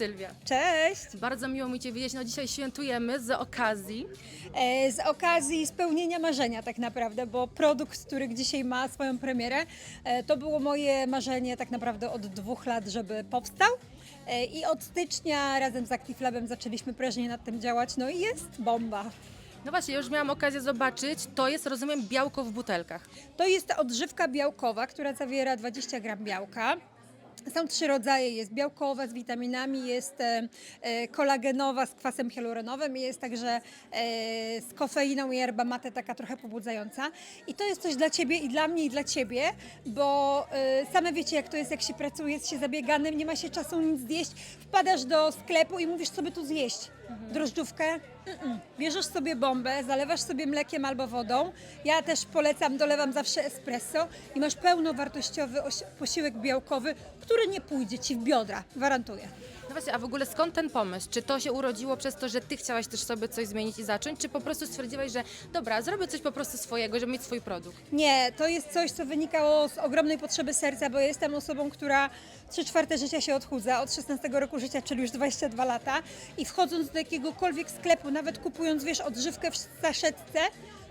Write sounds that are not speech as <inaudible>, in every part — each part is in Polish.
Sylwia. Cześć! Bardzo miło mi Cię widzieć. No dzisiaj świętujemy z okazji. E, z okazji spełnienia marzenia tak naprawdę, bo produkt, który dzisiaj ma swoją premierę, e, to było moje marzenie tak naprawdę od dwóch lat, żeby powstał. E, I od stycznia razem z Active zaczęliśmy prężnie nad tym działać, no i jest bomba. No właśnie, już miałam okazję zobaczyć. To jest, rozumiem, białko w butelkach. To jest odżywka białkowa, która zawiera 20 gram białka. Są trzy rodzaje, jest białkowa z witaminami, jest e, e, kolagenowa z kwasem hialuronowym i jest także e, z kofeiną i yerba mate taka trochę pobudzająca. I to jest coś dla Ciebie i dla mnie i dla Ciebie, bo same wiecie jak to jest, jak się pracuje, jest się zabieganym, nie ma się czasu nic zjeść, wpadasz do sklepu i mówisz co by tu zjeść. Drożdżówkę? Mm-mm. Bierzesz sobie bombę, zalewasz sobie mlekiem albo wodą. Ja też polecam, dolewam zawsze espresso i masz pełnowartościowy osi- posiłek białkowy, który nie pójdzie ci w biodra, gwarantuję. No właśnie, a w ogóle skąd ten pomysł? Czy to się urodziło przez to, że Ty chciałaś też sobie coś zmienić i zacząć, czy po prostu stwierdziłaś, że dobra, zrobię coś po prostu swojego, żeby mieć swój produkt? Nie, to jest coś, co wynikało z ogromnej potrzeby serca, bo ja jestem osobą, która 3 czwarte życia się odchudza, od 16 roku życia, czyli już 22 lata i wchodząc do jakiegokolwiek sklepu, nawet kupując, wiesz, odżywkę w saszetce,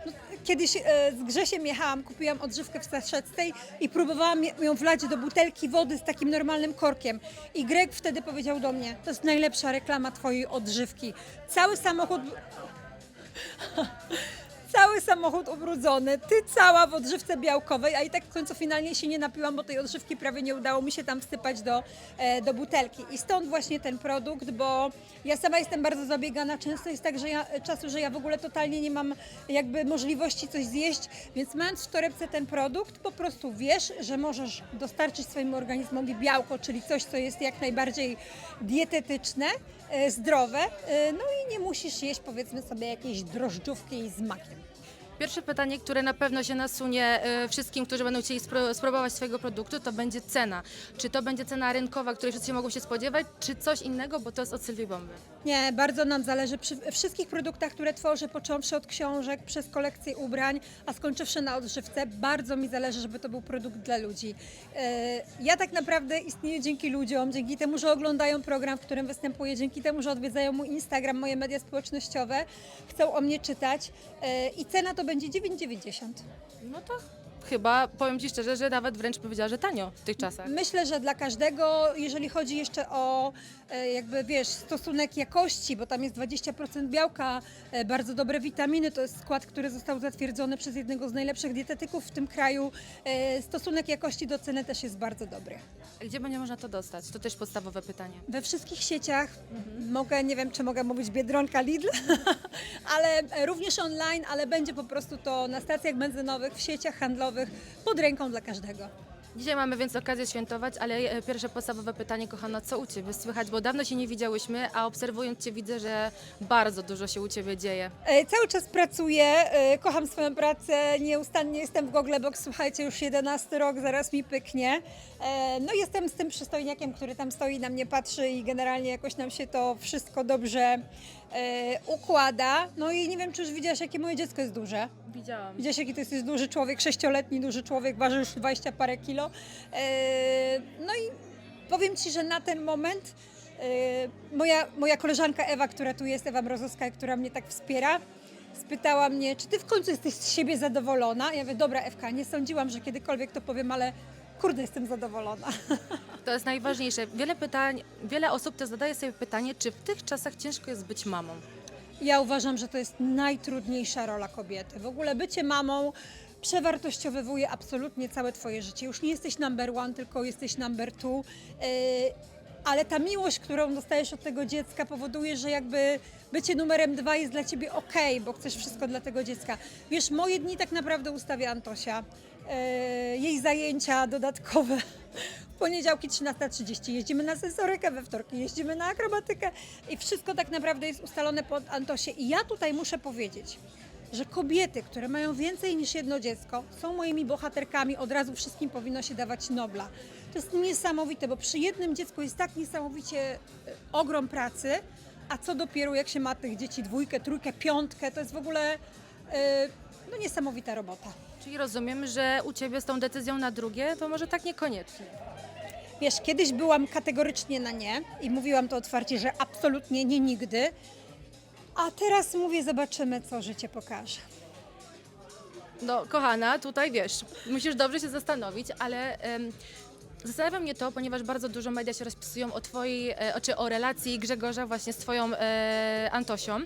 no, kiedyś e, z Grzesiem jechałam, kupiłam odżywkę w saszetce i- próbowałam ją wlać do butelki wody z takim normalnym korkiem. I Greg wtedy powiedział do mnie, to jest najlepsza reklama twojej odżywki. Cały samochód cały samochód ubrudzony, ty cała w odżywce białkowej, a i tak w końcu finalnie się nie napiłam, bo tej odżywki prawie nie udało mi się tam wsypać do, e, do butelki. I stąd właśnie ten produkt, bo ja sama jestem bardzo zabiegana, często jest tak, że ja, czasu, że ja w ogóle totalnie nie mam jakby możliwości coś zjeść, więc mając w torebce ten produkt, po prostu wiesz, że możesz dostarczyć swojemu organizmowi białko, czyli coś, co jest jak najbardziej dietetyczne, e, zdrowe, e, no i nie musisz jeść powiedzmy sobie jakieś drożdżówki z makiem. Pierwsze pytanie, które na pewno się nasunie e, wszystkim, którzy będą chcieli spróbować swojego produktu, to będzie cena. Czy to będzie cena rynkowa, której wszyscy mogą się spodziewać, czy coś innego, bo to jest od Sylwii Bomby. Nie, bardzo nam zależy przy wszystkich produktach, które tworzę, począwszy od książek, przez kolekcję ubrań, a skończywszy na odżywce, bardzo mi zależy, żeby to był produkt dla ludzi. E, Ja tak naprawdę istnieję dzięki ludziom, dzięki temu, że oglądają program, w którym występuję, dzięki temu, że odwiedzają mój Instagram, moje media społecznościowe, chcą o mnie czytać e, i cena to będzie 9,90. No to chyba, powiem Ci szczerze, że nawet wręcz powiedziała, że tanio w tych czasach. Myślę, że dla każdego, jeżeli chodzi jeszcze o e, jakby wiesz, stosunek jakości, bo tam jest 20% białka, e, bardzo dobre witaminy, to jest skład, który został zatwierdzony przez jednego z najlepszych dietetyków w tym kraju. E, Stosunek jakości do ceny też jest bardzo dobry. Gdzie będzie można to dostać? To też podstawowe pytanie. We wszystkich sieciach mogę, nie wiem czy mogę mówić Biedronka Lidl, <laughs> ale e, również online, ale będzie po prostu to na stacjach benzynowych, w sieciach handlowych, pod ręką dla każdego. Dzisiaj mamy więc okazję świętować, ale e, pierwsze podstawowe pytanie, kochana, co u Ciebie słychać? Bo dawno się nie widziałyśmy, a obserwując Cię widzę, że bardzo dużo się u Ciebie dzieje. E, Cały czas pracuję, e, kocham swoją pracę, nieustannie jestem w Google Box, słuchajcie, już 11 rok, zaraz mi pyknie. E, No jestem z tym przystojniakiem, który tam stoi na mnie patrzy i generalnie jakoś nam się to wszystko dobrze e, układa. No i nie wiem, czy już widziałaś, jakie moje dziecko jest duże. Widziałam. Widziałeś, jaki to jest, jest duży człowiek, sześcioletni duży człowiek, waży już 20 parę kilo. E, No i powiem Ci, że na ten moment e, moja, moja koleżanka Ewa, która tu jest, Ewa Mrozowska, która mnie tak wspiera, spytała mnie, czy Ty w końcu jesteś z siebie zadowolona? Ja mówię, dobra Ewka, nie sądziłam, że kiedykolwiek to powiem, ale kurde, jestem zadowolona. <laughs> To jest najważniejsze. Wiele pytań, wiele osób też zadaje sobie pytanie, czy w tych czasach ciężko jest być mamą. Ja uważam, że to jest najtrudniejsza rola kobiety. W ogóle bycie mamą przewartościowywuje absolutnie całe Twoje życie. Już nie jesteś number one, tylko jesteś number two. Yy, ale ta miłość, którą dostajesz od tego dziecka, powoduje, że jakby bycie numerem dwa jest dla ciebie ok, bo chcesz wszystko dla tego dziecka. Wiesz, moje dni tak naprawdę ustawia Antosia. Yy, jej zajęcia dodatkowe. Poniedziałki 13.30 jeździmy na sensorykę, we wtorki jeździmy na akrobatykę i wszystko tak naprawdę jest ustalone pod Antosie. I ja tutaj muszę powiedzieć, że kobiety, które mają więcej niż jedno dziecko, są moimi bohaterkami, od razu wszystkim powinno się dawać Nobla. To jest niesamowite, bo przy jednym dziecku jest tak niesamowicie e, ogrom pracy, a co dopiero jak się ma tych dzieci dwójkę, trójkę, piątkę, to jest w ogóle e, no, niesamowita robota. Czyli rozumiem, że u Ciebie z tą decyzją na drugie, to może tak niekoniecznie. Wiesz, kiedyś byłam kategorycznie na nie i mówiłam to otwarcie, że absolutnie nie nigdy. A teraz mówię, zobaczymy, co życie pokaże. No, kochana, tutaj wiesz, musisz dobrze się zastanowić, ale em, zastanawia mnie to, ponieważ bardzo dużo media się rozpisują o twojej, e, czy o relacji Grzegorza właśnie z twoją e, Antosią.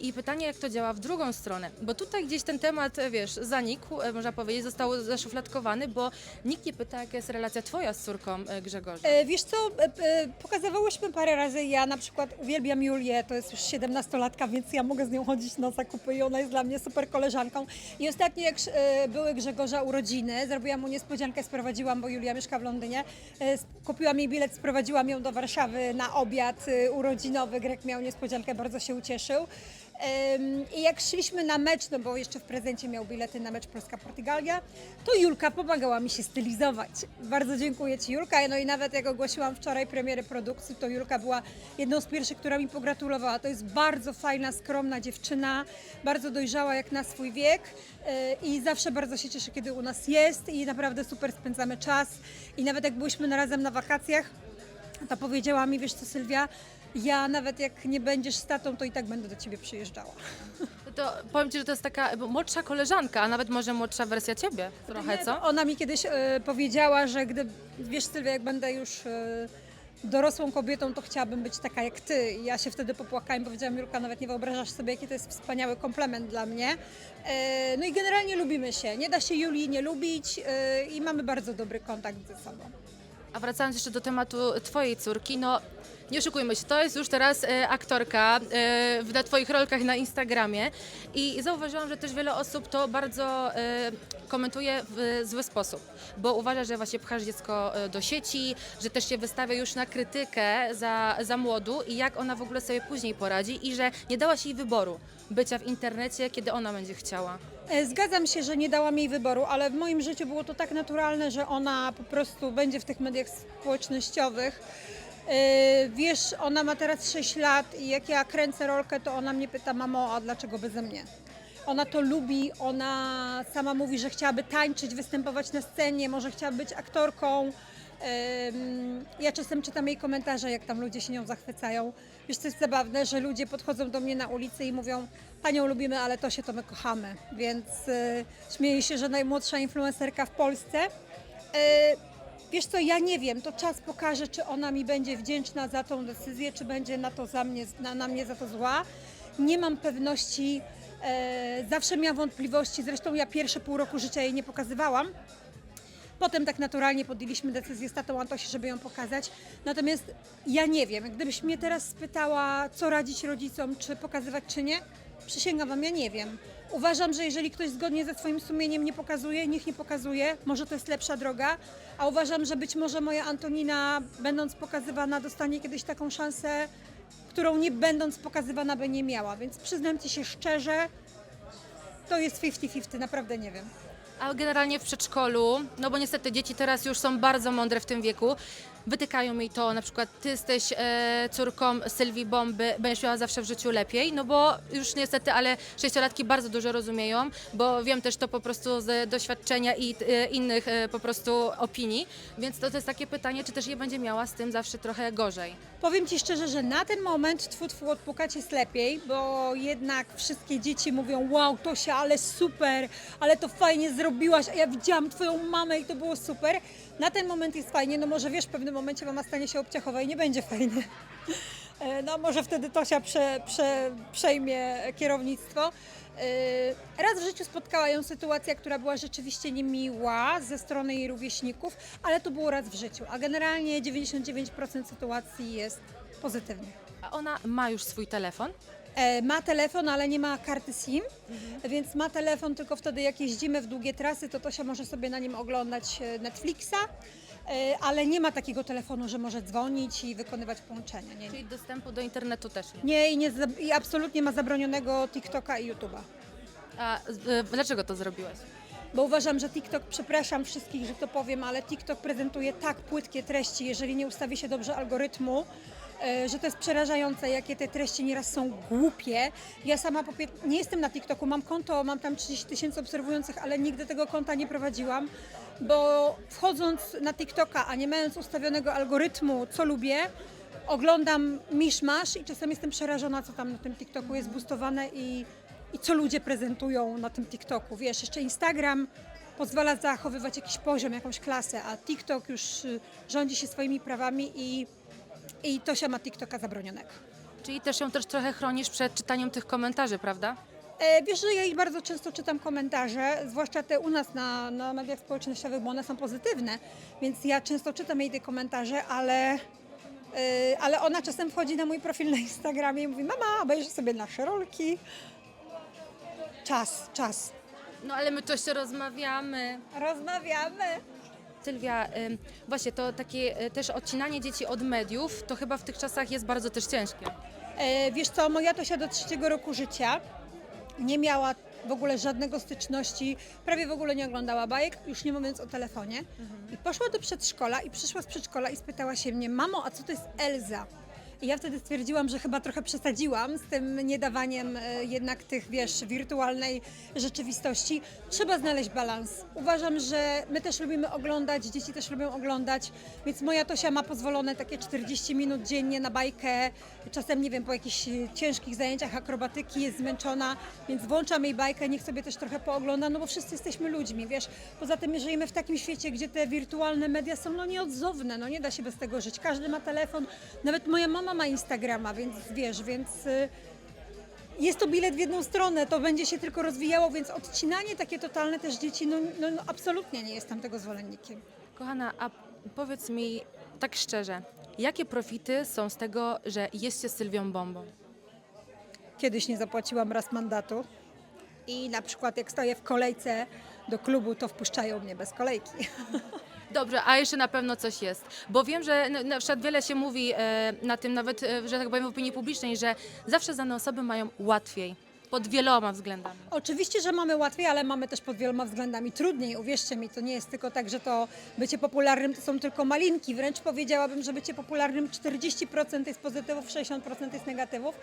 I pytanie, jak to działa w drugą stronę, bo tutaj gdzieś ten temat, e, wiesz, zanikł, e, można powiedzieć, został zaszufladkowany, bo nikt nie pyta, jaka jest relacja twoja z córką e, Grzegorza. E, wiesz co, e, e, pokazywałyśmy parę razy, ja na przykład uwielbiam Julię, to jest już 17-latka, więc ja mogę z nią chodzić na zakupy i ona jest dla mnie super koleżanką. I ostatnio jak e, były Grzegorza urodziny, zrobiłam mu niespodziankę, sprowadziłam, bo Julia mieszka w Londynie, e, sp- kupiłam jej bilet, sprowadziłam ją do Warszawy na obiad e, urodzinowy, Grek miał niespodziankę, bardzo się ucieszył. I jak szliśmy na mecz, no bo jeszcze w prezencie miał bilety na mecz Polska-Portugalia, to Julka pomagała mi się stylizować. Bardzo dziękuję Ci Julka. No i nawet jak ogłosiłam wczoraj premierę produkcji, to Julka była jedną z pierwszych, która mi pogratulowała. To jest bardzo fajna, skromna dziewczyna, bardzo dojrzała jak na swój wiek e, i zawsze bardzo się cieszę, kiedy u nas jest i naprawdę super spędzamy czas. I nawet jak byliśmy razem na wakacjach, to powiedziała mi, wiesz co Sylwia, ja nawet jak nie będziesz z tatą, to i tak będę do ciebie przyjeżdżała. <laughs> To powiem ci, że to jest taka bo młodsza koleżanka, a nawet może młodsza wersja ciebie trochę, Nie, co? to Ona mi kiedyś e, powiedziała, że gdy, wiesz Sylwia, jak będę już e, dorosłą kobietą, to chciałabym być taka jak ty. I ja się wtedy popłakałam i powiedziałam, Julka, nawet nie wyobrażasz sobie, jaki to jest wspaniały komplement dla mnie. E, no i generalnie lubimy się. Nie da się Julii nie lubić e, i mamy bardzo dobry kontakt ze sobą. A wracając jeszcze do tematu twojej córki, no nie oszukujmy się, to jest już teraz e, aktorka e, na twoich rolkach na Instagramie i zauważyłam, że też wiele osób to bardzo e, komentuje w zły sposób, bo uważa, że właśnie pchasz dziecko e, do sieci, że też się wystawia już na krytykę za, za młodu i jak ona w ogóle sobie później poradzi i że nie dałaś jej wyboru bycia w internecie, kiedy ona będzie chciała. E, Zgadzam się, że nie dałam jej wyboru, ale w moim życiu było to tak naturalne, że ona po prostu będzie w tych mediach społecznościowych. E, Wiesz, ona ma teraz 6 lat i jak ja kręcę rolkę, to ona mnie pyta, mamo, a dlaczego beze mnie? Ona to lubi, ona sama mówi, że chciałaby tańczyć, występować na scenie, może chciałaby być aktorką. Ja czasem czytam jej komentarze, jak tam ludzie się nią zachwycają. Wiesz, co jest zabawne, że ludzie podchodzą do mnie na ulicy i mówią, panią lubimy, ale to się to my kochamy. Więc e, śmieję się, że najmłodsza influencerka w Polsce. Wiesz co, ja nie wiem, to czas pokaże, czy ona mi będzie wdzięczna za tą decyzję, czy będzie na to za mnie, na, na mnie za to zła. Nie mam pewności, e, zawsze miałam wątpliwości, zresztą ja pierwsze pół roku życia jej nie pokazywałam. Potem tak naturalnie podjęliśmy decyzję z tatą Antosi, żeby ją pokazać. Natomiast ja nie wiem, gdybyś mnie teraz spytała, co radzić rodzicom, czy pokazywać, czy nie, przysięgam wam, ja nie wiem. Uważam, że jeżeli ktoś zgodnie ze swoim sumieniem nie pokazuje, niech nie pokazuje, może to jest lepsza droga, a uważam, że być może moja Antonina, będąc pokazywana, dostanie kiedyś taką szansę, którą nie będąc pokazywana by nie miała. Więc przyznam Ci się szczerze, to jest 50-50, naprawdę nie wiem. A generalnie w przedszkolu, no bo niestety dzieci teraz już są bardzo mądre w tym wieku, wytykają mi to, na przykład ty jesteś e, córką Sylwii Bomby, będziesz miała zawsze w życiu lepiej, no bo już niestety, ale sześciolatki bardzo dużo rozumieją, bo wiem też to po prostu z doświadczenia i e, innych e, po prostu opinii, więc to, to jest takie pytanie, czy też je będzie miała z tym zawsze trochę gorzej. Powiem Ci szczerze, że na ten moment twu, twu odpukać jest lepiej, bo jednak wszystkie dzieci mówią wow Tosia, ale super, ale to fajnie zrobiłaś, a ja widziałam Twoją mamę i to było super. Na ten moment jest fajnie, no może wiesz, w pewnym momencie mama stanie się obciachowa i nie będzie fajnie. E, No może wtedy Tosia prze, prze, przejmie kierownictwo. E, Raz w życiu spotkała ją sytuacja, która była rzeczywiście niemiła ze strony jej rówieśników, ale to było raz w życiu, a generalnie 99% sytuacji jest pozytywnych. A ona ma już swój telefon? E, Ma telefon, ale nie ma karty SIM, więc ma telefon tylko wtedy, jak jeździmy w długie trasy, to Tosia może sobie na nim oglądać e, Netflixa, e, ale nie ma takiego telefonu, że może dzwonić i wykonywać połączenia. Nie, nie. Czyli dostępu do internetu też nie. nie, i, nie i absolutnie ma zabronionego TikToka i YouTube'a. A dlaczego to zrobiłaś? Bo uważam, że TikTok, przepraszam wszystkich, że to powiem, ale TikTok prezentuje tak płytkie treści, jeżeli nie ustawi się dobrze algorytmu, że to jest przerażające, jakie te treści nieraz są głupie. Ja sama nie jestem na TikToku, mam konto, mam tam 30 tysięcy obserwujących, ale nigdy tego konta nie prowadziłam. bo wchodząc na TikToka, a nie mając ustawionego algorytmu, co lubię, oglądam miszmasz i czasem jestem przerażona, co tam na tym TikToku jest boostowane i, i co ludzie prezentują na tym TikToku. Wiesz, jeszcze Instagram pozwala zachowywać jakiś poziom, jakąś klasę, a TikTok już y, rządzi się swoimi prawami i, i Tosia ma TikToka zabronionego. Czyli też ją też trochę chronisz przed czytaniem tych komentarzy, prawda? E, Wiesz, że ja jej bardzo często czytam komentarze, zwłaszcza te u nas na, na mediach społecznościowych, bo one są pozytywne, więc ja często czytam jej te komentarze, ale, e, ale ona czasem wchodzi na mój profil na Instagramie i mówi, mama, obejrzyj sobie nasze rolki. Czas, czas. No ale my jeszcze rozmawiamy. Rozmawiamy. Sylwia, właśnie to takie y, też odcinanie dzieci od mediów, to chyba w tych czasach jest bardzo też ciężkie. E, Wiesz co, moja Tosia do trzeciego roku życia nie miała w ogóle żadnego styczności, prawie w ogóle nie oglądała bajek, już nie mówiąc o telefonie. I poszła do przedszkola i przyszła z przedszkola i spytała się mnie, mamo, a co to jest Elza? I ja wtedy stwierdziłam, że chyba trochę przesadziłam z tym niedawaniem e, jednak tych, wiesz, wirtualnej rzeczywistości. Trzeba znaleźć balans. Uważam, że my też lubimy oglądać, dzieci też lubią oglądać, więc moja Tosia ma pozwolone takie 40 minut dziennie na bajkę. Czasem, nie wiem, po jakichś ciężkich zajęciach akrobatyki jest zmęczona, więc włączam jej bajkę, niech sobie też trochę poogląda, no bo wszyscy jesteśmy ludźmi, wiesz. Poza tym żyjemy w takim świecie, gdzie te wirtualne media są no nieodzowne, no nie da się bez tego żyć. Każdy ma telefon, nawet moja mama ma Instagrama, więc wiesz, więc y, jest to bilet w jedną stronę, to będzie się tylko rozwijało, więc odcinanie takie totalne też dzieci, no, no, no absolutnie nie jestem tego zwolennikiem. Kochana, a powiedz mi tak szczerze, jakie profity są z tego, że jest się Sylwią Bombą? Kiedyś nie zapłaciłam raz mandatu i na przykład jak stoję w kolejce do klubu, to wpuszczają mnie bez kolejki. <laughs> Dobrze, a jeszcze na pewno coś jest, bo wiem, że na, przykład wiele się mówi e, na tym nawet, e, że tak powiem w opinii publicznej, że zawsze dane osoby mają łatwiej, pod wieloma względami. Oczywiście, że mamy łatwiej, ale mamy też pod wieloma względami trudniej. Uwierzcie mi, to nie jest tylko tak, że to bycie popularnym to są tylko malinki. Wręcz powiedziałabym, że bycie popularnym 40% jest pozytywów, 60% jest negatywów.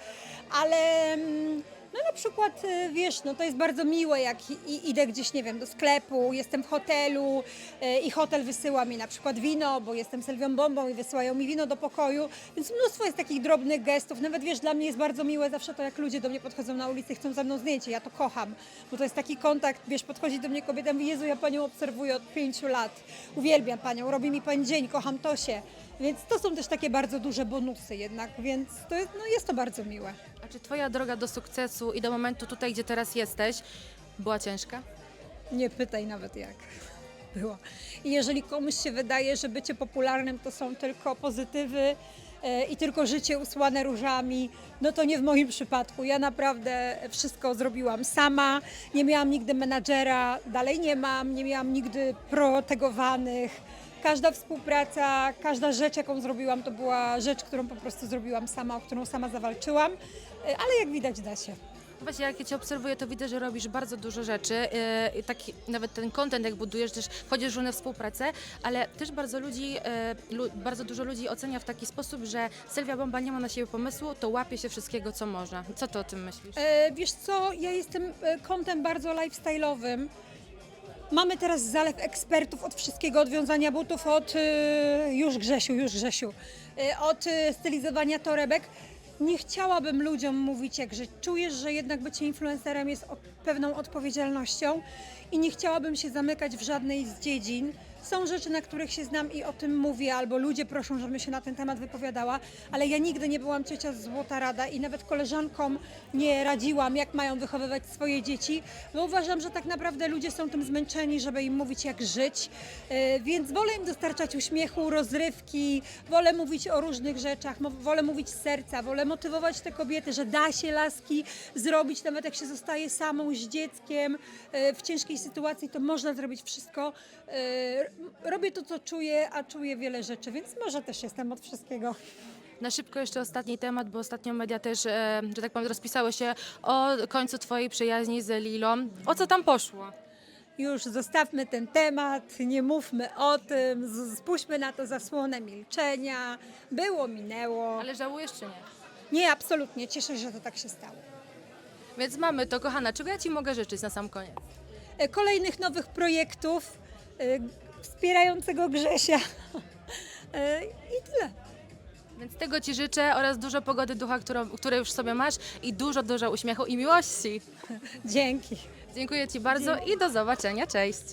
Ale mm, no na przykład, y, wiesz, no to jest bardzo miłe, jak idę gdzieś, nie wiem, do sklepu, jestem w hotelu y, i hotel wysyła mi na przykład wino, bo jestem Sylwią Bombą i wysyłają mi wino do pokoju. Więc mnóstwo jest takich drobnych gestów. Nawet wiesz, dla mnie jest bardzo miłe zawsze to, jak ludzie do mnie podchodzą na ulicy i chcą ze mną zdjęcie. Ja to kocham, bo to jest taki kontakt, wiesz, podchodzi do mnie kobieta mówi, Jezu, ja Panią obserwuję od pięciu lat. Uwielbiam Panią, robi mi Pani dzień, kocham Tosię. Więc to są też takie bardzo duże bonusy jednak, więc to jest, no jest to bardzo miłe. Czy twoja droga do sukcesu i do momentu tutaj, gdzie teraz jesteś, była ciężka? Nie pytaj nawet jak <laughs> było. I jeżeli komuś się wydaje, że bycie popularnym to są tylko pozytywy e, i tylko życie usłane różami, no to nie w moim przypadku. Ja naprawdę wszystko zrobiłam sama. Nie miałam nigdy menadżera, dalej nie mam, nie miałam nigdy protegowanych. Każda współpraca, każda rzecz, jaką zrobiłam, to była rzecz, którą po prostu zrobiłam sama, o którą sama zawalczyłam, E, ale jak widać da się. Właśnie jak ja Cię obserwuję, to widzę, że robisz bardzo dużo rzeczy. Yy, taki, nawet ten content, jak budujesz, też wchodzisz w różne współpracę, ale też bardzo, ludzi, yy, lu, bardzo dużo ludzi ocenia w taki sposób, że Sylwia Bomba nie ma na siebie pomysłu, to łapie się wszystkiego, co można. Co Ty o tym myślisz? E, wiesz co, ja jestem kątem bardzo lifestyle'owym. Mamy teraz zalew ekspertów od wszystkiego, od wiązania butów, od e, już Grzesiu, już Grzesiu, e, od e, stylizowania torebek. Nie chciałabym ludziom mówić, jak żyć. Czujesz, że jednak bycie influencerem jest pewną odpowiedzialnością i nie chciałabym się zamykać w żadnej z dziedzin. Są rzeczy, na których się znam i o tym mówię, albo ludzie proszą, żebym się na ten temat wypowiadała, ale ja nigdy nie byłam ciocia Złota Rada i nawet koleżankom nie radziłam, jak mają wychowywać swoje dzieci, bo uważam, że tak naprawdę ludzie są tym zmęczeni, żeby im mówić, jak żyć, Yy, więc wolę im dostarczać uśmiechu, rozrywki, wolę mówić o różnych rzeczach, wolę mówić z serca, wolę motywować te kobiety, że da się laski zrobić, nawet jak się zostaje samą z dzieckiem yy, w ciężkiej sytuacji, to można zrobić wszystko. Yy, Robię to, co czuję, a czuję wiele rzeczy, więc może też jestem od wszystkiego. Na szybko jeszcze ostatni temat, bo ostatnio media też, e, że tak powiem, rozpisały się o końcu Twojej przyjaźni z Lilą. O co tam poszło? Już zostawmy ten temat, nie mówmy o tym, z- spuśćmy na to zasłonę milczenia. Było, minęło. Ale żałujesz czy nie? Nie, absolutnie, cieszę się, że to tak się stało. Więc mamy to, kochana. Czego ja Ci mogę życzyć na sam koniec? E, Kolejnych nowych projektów, y, wspierającego Grzesia. Y, I tyle. Więc tego Ci życzę oraz dużo pogody ducha, którą, które już sobie masz i dużo, dużo uśmiechu i miłości. Dzięki. Dziękuję Ci bardzo i do zobaczenia. Cześć.